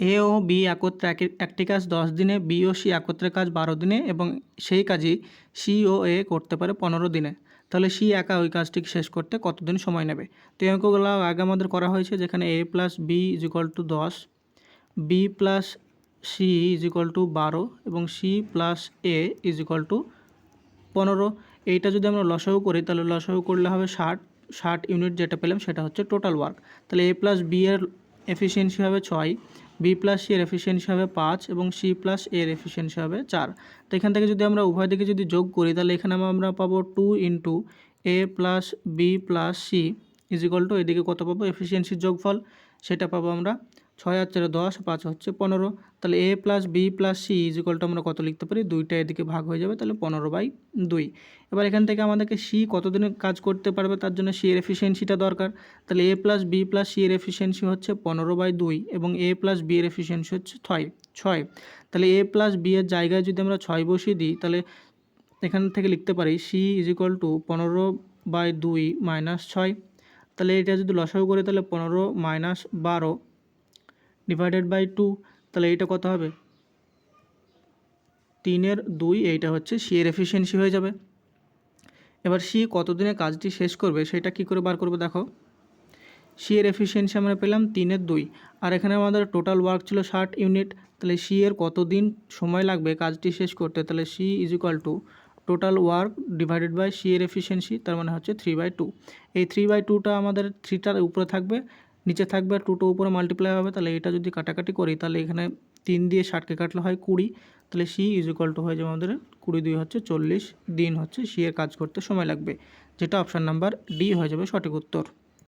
এ ও B একত্রে একটি কাজ দশ দিনে, বি ও সি একত্রে কাজ বারো দিনে এবং সেই কাজই সি ও এ করতে পারে পনেরো দিনে। তাহলে সি একা ওই কাজটি শেষ করতে কতদিন সময় নেবে? তো এই অঙ্কগুলো আগে আমাদের করা হয়েছে যেখানে A plus B is equal to দশ, B plus C is equal to বারো এবং C plus A is equal to পনেরো। এইটা যদি আমরা লসাগু করি তাহলে লসাগু করলে হবে ষাট ষাট ইউনিট যেটা পেলাম সেটা হচ্ছে টোটাল ওয়ার্ক। তাহলে এ প্লাস বি এর এফিসিয়েন্সি হবে ছয় বি প্লাস সি এর এফিসিয়েন্সি হবে পাঁচ এবং সি প্লাস এ এর এফিসিয়েন্সি হবে চার। তো এখান থেকে যদি আমরা উভয় দিকে যদি যোগ করি, তাহলে এখানে আমরা পাবো two into A plus B plus C is two এদিকে কত পাবো? এফিসিয়েন্সির যোগফল, সেটা পাবো আমরা ছয় আর চারে দশ, পাঁচ হচ্ছে পনেরো। তাহলে A plus B plus C is equal to আমরা কত লিখতে পারি? দুইটা এদিকে ভাগ হয়ে যাবে, তাহলে পনেরো বাই দুই। এবার এখান থেকে আমাদেরকে সি কতদিনে কাজ করতে পারবে? তার জন্য সি এর এফিসিয়েন্সিটা দরকার। তাহলে A plus B plus C এর এফিসিয়েন্সি হচ্ছে পনেরো বাই দুই এবং এ প্লাস বি এর এফিসিয়েন্সি হচ্ছে ছয় ছয়। তাহলে এ প্লাস বি এর জায়গায় যদি আমরা ছয় বসিয়ে দিই, তাহলে এখান থেকে লিখতে পারি সি ইজ ইকুয়াল টু পনেরো বাই দুই মাইনাস ছয়। তাহলে এটা যদি লসাগু করি, তাহলে পনেরো মাইনাস বারো ডিভাইডেড বাই টু তাহলে এইটা কত হবে? তিনের দুই, এইটা হচ্ছে সি এর এফিসিয়েন্সি হয়ে যাবে। এবার সি কতদিনে কাজটি শেষ করবে, সেটা কি করে বার করবে দেখো। সি এর এফিসিয়েন্সি আমরা পেলাম তিনের দুই, আর এখানে আমাদের টোটাল ওয়ার্ক ছিল ষাট ইউনিট তাহলে সি এর কতদিন সময় লাগবে কাজটি শেষ করতে? তাহলে C is equal to total work divided by C এর এফিসিয়েন্সি তার মানে হচ্ছে থ্রি বাই টু এই থ্রি বাই টুটা আমাদের থ্রিটার উপরে থাকবে নিচে থাকবে আর টুটো উপরে মাল্টিপ্লাই হবে, তাহলে এটা যদি কাটাকাটি করি, তাহলে এখানে তিন দিয়ে ষাটকে কাটলে হয় কুড়ি, তাহলে সি ইজ ইকুয়াল টু হয়ে যাবে আমাদের কুড়ি দুই হচ্ছে চল্লিশ, দিন হচ্ছে সি এর কাজ করতে সময় লাগবে, যেটা অপশান নাম্বার ডি হয়ে যাবে সঠিক উত্তর।